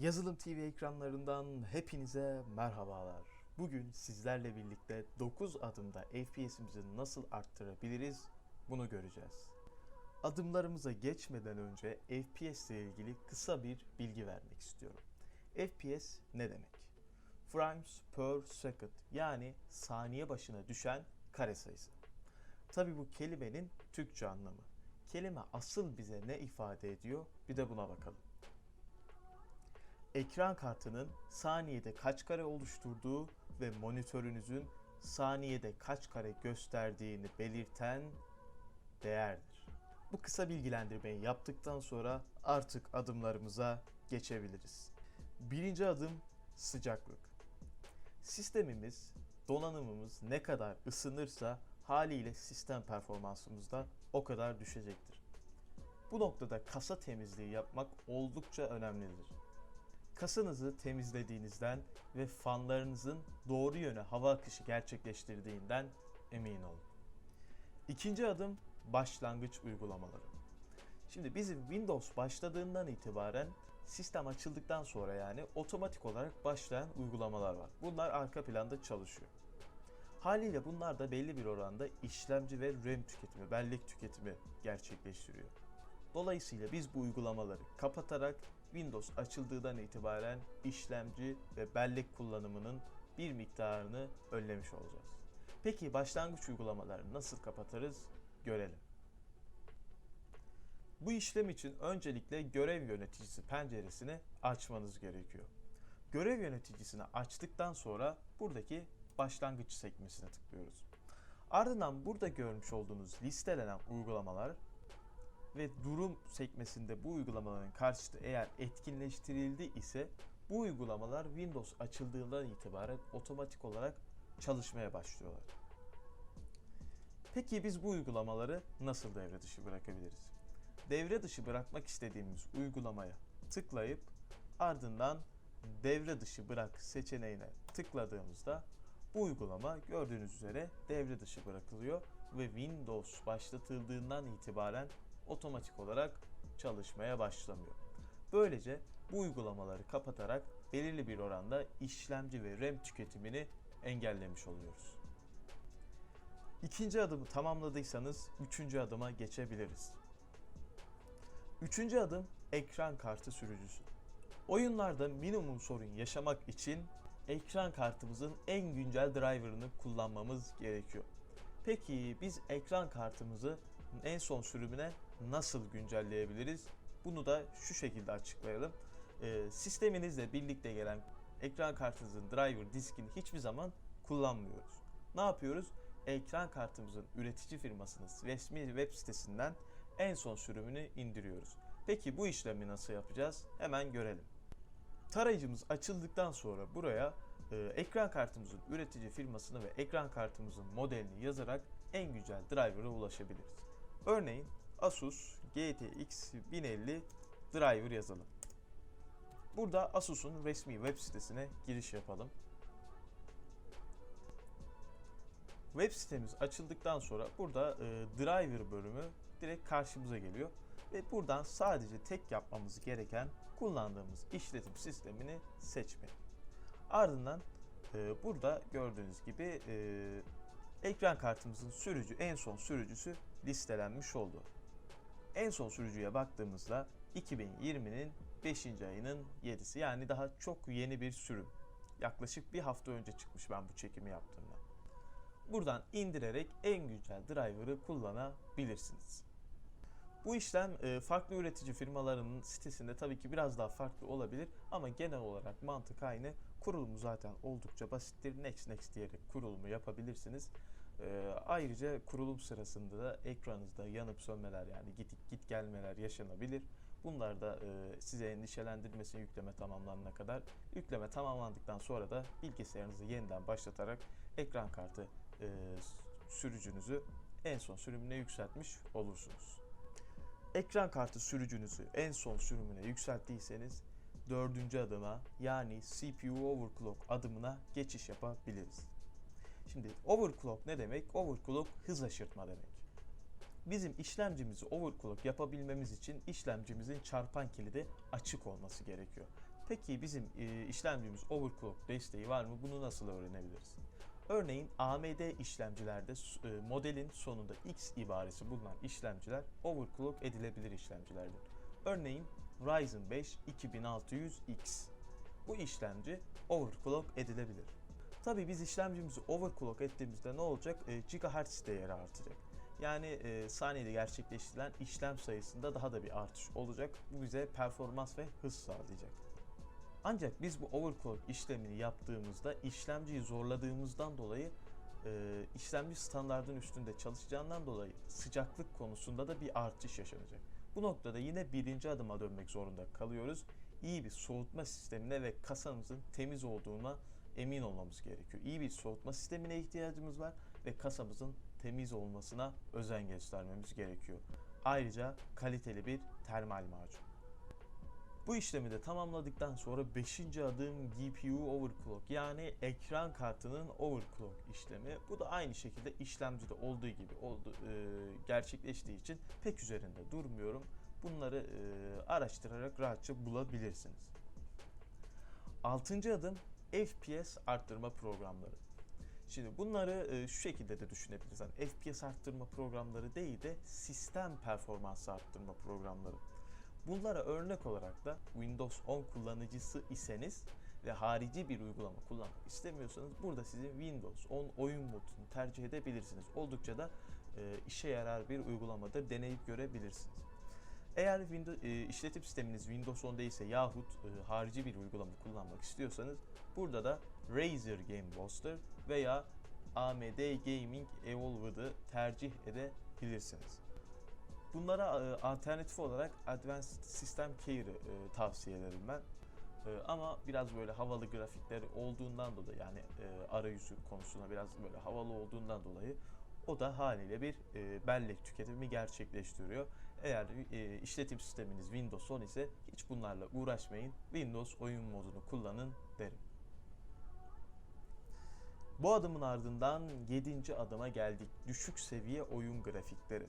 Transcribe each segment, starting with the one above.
Yazılım TV ekranlarından hepinize merhabalar. Bugün sizlerle birlikte 9 adımda FPS'imizi nasıl arttırabiliriz bunu göreceğiz. Adımlarımıza geçmeden önce FPS ile ilgili kısa bir bilgi vermek istiyorum. FPS ne demek? Frames per second yani saniye başına düşen kare sayısı. Tabi bu kelimenin Türkçe anlamı. Kelime asıl bize ne ifade ediyor bir de buna bakalım ekran kartının saniyede kaç kare oluşturduğu ve monitörünüzün saniyede kaç kare gösterdiğini belirten değerdir. Bu kısa bilgilendirmeyi yaptıktan sonra artık adımlarımıza geçebiliriz. Birinci adım sıcaklık. Sistemimiz, donanımımız ne kadar ısınırsa haliyle sistem performansımız da o kadar düşecektir. Bu noktada kasa temizliği yapmak oldukça önemlidir. Kasanızı temizlediğinizden ve fanlarınızın doğru yöne hava akışı gerçekleştirdiğinden emin olun. İkinci adım başlangıç uygulamaları. Şimdi bizim Windows başladığından itibaren sistem açıldıktan sonra yani otomatik olarak başlayan uygulamalar var. Bunlar arka planda çalışıyor. Haliyle bunlar da belli bir oranda işlemci ve RAM tüketimi, bellek tüketimi gerçekleştiriyor. Dolayısıyla biz bu uygulamaları kapatarak Windows açıldığından itibaren işlemci ve bellek kullanımının bir miktarını önlemiş olacağız. Peki başlangıç uygulamaları nasıl kapatırız? Görelim. Bu işlem için öncelikle görev yöneticisi penceresini açmanız gerekiyor. Görev yöneticisini açtıktan sonra buradaki başlangıç sekmesine tıklıyoruz. Ardından burada görmüş olduğunuz listelenen uygulamalar ve durum sekmesinde bu uygulamaların karşıtı eğer etkinleştirildi ise bu uygulamalar Windows açıldığından itibaren otomatik olarak çalışmaya başlıyorlar. Peki biz bu uygulamaları nasıl devre dışı bırakabiliriz? Devre dışı bırakmak istediğimiz uygulamaya tıklayıp ardından devre dışı bırak seçeneğine tıkladığımızda bu uygulama gördüğünüz üzere devre dışı bırakılıyor ve Windows başlatıldığından itibaren otomatik olarak çalışmaya başlamıyor. Böylece bu uygulamaları kapatarak belirli bir oranda işlemci ve RAM tüketimini engellemiş oluyoruz. İkinci adımı tamamladıysanız üçüncü adıma geçebiliriz. Üçüncü adım ekran kartı sürücüsü. Oyunlarda minimum sorun yaşamak için ekran kartımızın en güncel driver'ını kullanmamız gerekiyor. Peki biz ekran kartımızı en son sürümüne nasıl güncelleyebiliriz? Bunu da şu şekilde açıklayalım. Ee, sisteminizle birlikte gelen ekran kartınızın driver diskini hiçbir zaman kullanmıyoruz. Ne yapıyoruz? Ekran kartımızın üretici firmasının resmi web sitesinden en son sürümünü indiriyoruz. Peki bu işlemi nasıl yapacağız? Hemen görelim. Tarayıcımız açıldıktan sonra buraya e, ekran kartımızın üretici firmasını ve ekran kartımızın modelini yazarak en güncel driver'a ulaşabiliriz. Örneğin Asus GTX 1050 driver yazalım. Burada Asus'un resmi web sitesine giriş yapalım. Web sitemiz açıldıktan sonra burada e, driver bölümü direkt karşımıza geliyor. Ve buradan sadece tek yapmamız gereken kullandığımız işletim sistemini seçmek. Ardından e, burada gördüğünüz gibi e, ekran kartımızın sürücü en son sürücüsü listelenmiş oldu. En son sürücüye baktığımızda 2020'nin 5. ayının 7'si yani daha çok yeni bir sürüm. Yaklaşık bir hafta önce çıkmış ben bu çekimi yaptığımda. Buradan indirerek en güncel driver'ı kullanabilirsiniz. Bu işlem e, farklı üretici firmalarının sitesinde tabii ki biraz daha farklı olabilir ama genel olarak mantık aynı. Kurulumu zaten oldukça basittir. Next next diyerek kurulumu yapabilirsiniz. E, ayrıca kurulum sırasında da ekranınızda yanıp sönmeler yani git git gelmeler yaşanabilir. Bunlar da e, size endişelendirmesin yükleme tamamlanana kadar. Yükleme tamamlandıktan sonra da bilgisayarınızı yeniden başlatarak ekran kartı sürücünüzü en son sürümüne yükseltmiş olursunuz. Ekran kartı sürücünüzü en son sürümüne yükselttiyseniz dördüncü adıma yani CPU overclock adımına geçiş yapabiliriz. Şimdi overclock ne demek? Overclock hız aşırtma demek. Bizim işlemcimizi overclock yapabilmemiz için işlemcimizin çarpan kilidi açık olması gerekiyor. Peki bizim e, işlemcimiz overclock desteği var mı? Bunu nasıl öğrenebiliriz? Örneğin AMD işlemcilerde e, modelin sonunda X ibaresi bulunan işlemciler overclock edilebilir işlemcilerdir. Örneğin Ryzen 5 2600X. Bu işlemci overclock edilebilir. Tabii biz işlemcimizi overclock ettiğimizde ne olacak? E, gigahertz değeri artacak. Yani e, saniyede gerçekleştirilen işlem sayısında daha da bir artış olacak. Bu bize performans ve hız sağlayacak. Ancak biz bu overclock işlemini yaptığımızda işlemciyi zorladığımızdan dolayı e, işlemci standartın üstünde çalışacağından dolayı sıcaklık konusunda da bir artış yaşanacak. Bu noktada yine birinci adıma dönmek zorunda kalıyoruz. İyi bir soğutma sistemine ve kasamızın temiz olduğuna emin olmamız gerekiyor. İyi bir soğutma sistemine ihtiyacımız var ve kasamızın temiz olmasına özen göstermemiz gerekiyor. Ayrıca kaliteli bir termal macun. Bu işlemi de tamamladıktan sonra 5. adım GPU overclock yani ekran kartının overclock işlemi. Bu da aynı şekilde işlemcide olduğu gibi oldu e, gerçekleştiği için pek üzerinde durmuyorum. Bunları e, araştırarak rahatça bulabilirsiniz. 6. adım FPS arttırma programları. Şimdi bunları e, şu şekilde de düşünebiliriz. Yani FPS arttırma programları değil de sistem performansı arttırma programları. Bunlara örnek olarak da Windows 10 kullanıcısı iseniz ve harici bir uygulama kullanmak istemiyorsanız burada sizin Windows 10 oyun modunu tercih edebilirsiniz. Oldukça da e, işe yarar bir uygulamadır. Deneyip görebilirsiniz. Eğer Windows, e, işletim sisteminiz Windows 10 değilse yahut e, harici bir uygulama kullanmak istiyorsanız burada da Razer Game Booster veya AMD Gaming Evolved'ı tercih edebilirsiniz. Bunlara e, alternatif olarak Advanced System Care'ı e, tavsiye ederim ben. E, ama biraz böyle havalı grafikleri olduğundan dolayı yani e, arayüzü konusunda biraz böyle havalı olduğundan dolayı o da haliyle bir e, bellek tüketimi gerçekleştiriyor. Eğer e, işletim sisteminiz Windows 10 ise hiç bunlarla uğraşmayın. Windows oyun modunu kullanın derim. Bu adımın ardından 7. adıma geldik. Düşük seviye oyun grafikleri.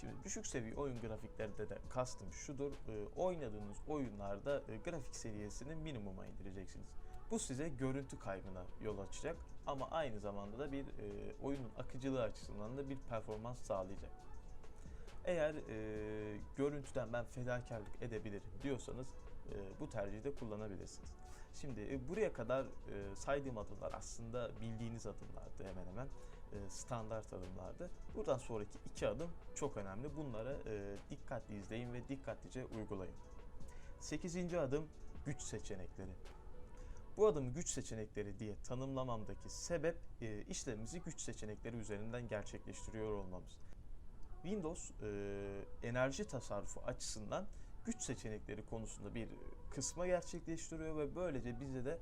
Şimdi düşük seviye oyun grafiklerde de kastım şudur. E, oynadığınız oyunlarda e, grafik seviyesini minimuma indireceksiniz. Bu size görüntü kaybına yol açacak ama aynı zamanda da bir e, oyunun akıcılığı açısından da bir performans sağlayacak. Eğer e, görüntüden ben fedakarlık edebilirim diyorsanız e, bu tercihi de kullanabilirsiniz. Şimdi e, buraya kadar e, saydığım adımlar aslında bildiğiniz adımlardı hemen hemen e, standart adımlardı. Buradan sonraki iki adım çok önemli. Bunları e, dikkatli izleyin ve dikkatlice uygulayın. Sekizinci adım güç seçenekleri. Bu adımı güç seçenekleri diye tanımlamamdaki sebep e, işlemimizi güç seçenekleri üzerinden gerçekleştiriyor olmamız. Windows e, enerji tasarrufu açısından güç seçenekleri konusunda bir kısma gerçekleştiriyor ve böylece bize de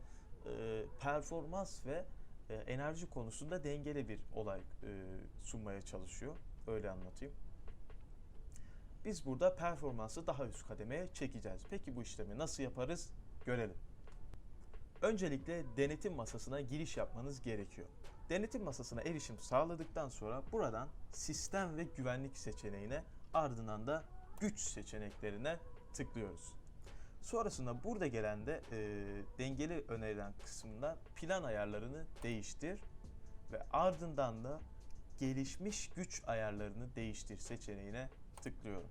e, performans ve e, enerji konusunda dengeli bir olay e, sunmaya çalışıyor. Öyle anlatayım. Biz burada performansı daha üst kademeye çekeceğiz. Peki bu işlemi nasıl yaparız? Görelim. Öncelikle denetim masasına giriş yapmanız gerekiyor. Denetim masasına erişim sağladıktan sonra buradan sistem ve güvenlik seçeneğine ardından da güç seçeneklerine tıklıyoruz. Sonrasında burada gelen de e, dengeli önerilen kısmında plan ayarlarını değiştir ve ardından da gelişmiş güç ayarlarını değiştir seçeneğine tıklıyorum.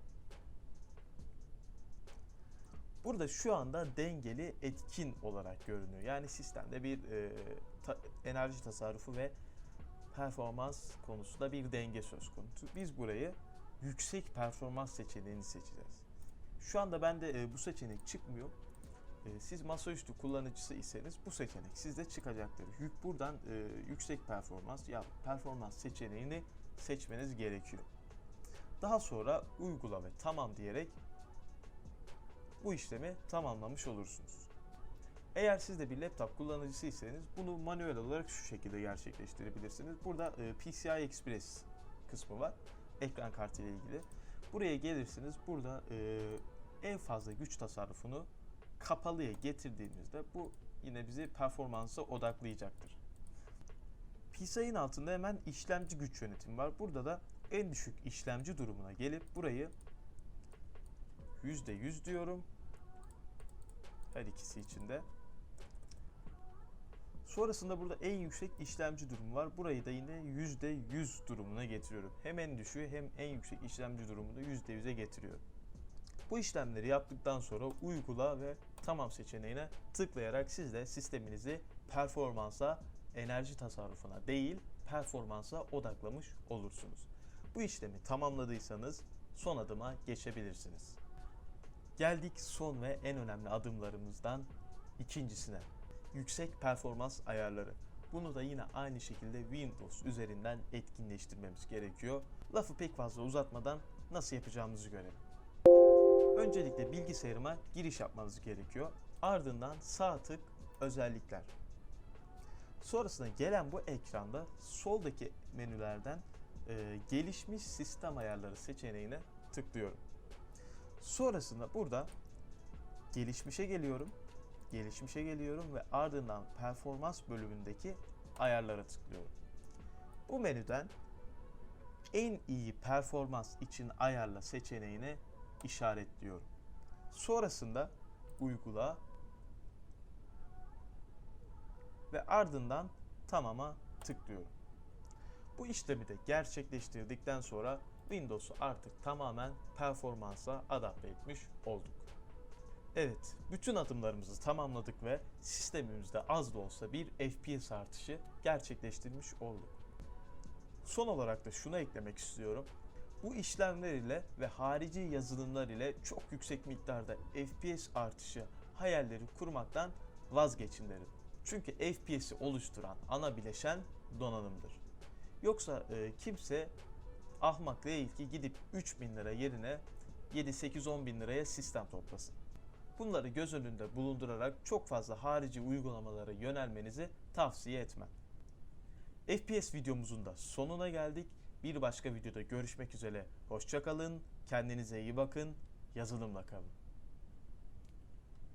Burada şu anda dengeli etkin olarak görünüyor. Yani sistemde bir e, ta- enerji tasarrufu ve performans konusunda bir denge söz konusu. Biz burayı yüksek performans seçeneğini seçeceğiz. Şu anda bende e, bu seçenek çıkmıyor. E, siz masaüstü kullanıcısı iseniz bu seçenek sizde çıkacaktır. Yük buradan e, yüksek performans ya performans seçeneğini seçmeniz gerekiyor. Daha sonra uygula ve tamam diyerek bu işlemi tamamlamış olursunuz. Eğer siz de bir laptop kullanıcısıysanız bunu manuel olarak şu şekilde gerçekleştirebilirsiniz. Burada e, PCI Express kısmı var. Ekran kartı ile ilgili. Buraya gelirsiniz. Burada e, en fazla güç tasarrufunu kapalıya getirdiğimizde bu yine bizi performansa odaklayacaktır. PCI'nin altında hemen işlemci güç yönetimi var. Burada da en düşük işlemci durumuna gelip burayı %100 diyorum. Her ikisi için de. Sonrasında burada en yüksek işlemci durumu var. Burayı da yine %100 durumuna getiriyorum. Hem en düşüğü hem en yüksek işlemci durumunu %100'e getiriyorum. Bu işlemleri yaptıktan sonra uygula ve tamam seçeneğine tıklayarak siz de sisteminizi performansa, enerji tasarrufuna değil performansa odaklamış olursunuz. Bu işlemi tamamladıysanız son adıma geçebilirsiniz. Geldik son ve en önemli adımlarımızdan ikincisine. Yüksek performans ayarları. Bunu da yine aynı şekilde Windows üzerinden etkinleştirmemiz gerekiyor. Lafı pek fazla uzatmadan nasıl yapacağımızı görelim. Öncelikle bilgisayarıma giriş yapmanız gerekiyor. Ardından sağ tık özellikler. Sonrasında gelen bu ekranda soldaki menülerden e, gelişmiş sistem ayarları seçeneğine tıklıyorum. Sonrasında burada gelişmişe geliyorum. Gelişmişe geliyorum ve ardından performans bölümündeki ayarlara tıklıyorum. Bu menüden en iyi performans için ayarla seçeneğini işaretliyorum. Sonrasında uygula ve ardından tamama tıklıyorum. Bu işlemi de gerçekleştirdikten sonra Windows'u artık tamamen performansa adapte etmiş olduk. Evet, bütün adımlarımızı tamamladık ve sistemimizde az da olsa bir FPS artışı gerçekleştirmiş olduk. Son olarak da şunu eklemek istiyorum. Bu işlemler ile ve harici yazılımlar ile çok yüksek miktarda FPS artışı hayalleri kurmaktan vazgeçin derim. Çünkü FPS'i oluşturan ana bileşen donanımdır. Yoksa e, kimse ahmak değil ki gidip 3000 lira yerine 7-8-10 bin liraya sistem toplasın. Bunları göz önünde bulundurarak çok fazla harici uygulamalara yönelmenizi tavsiye etmem. FPS videomuzun da sonuna geldik. Bir başka videoda görüşmek üzere. Hoşçakalın, kendinize iyi bakın, yazılımla kalın.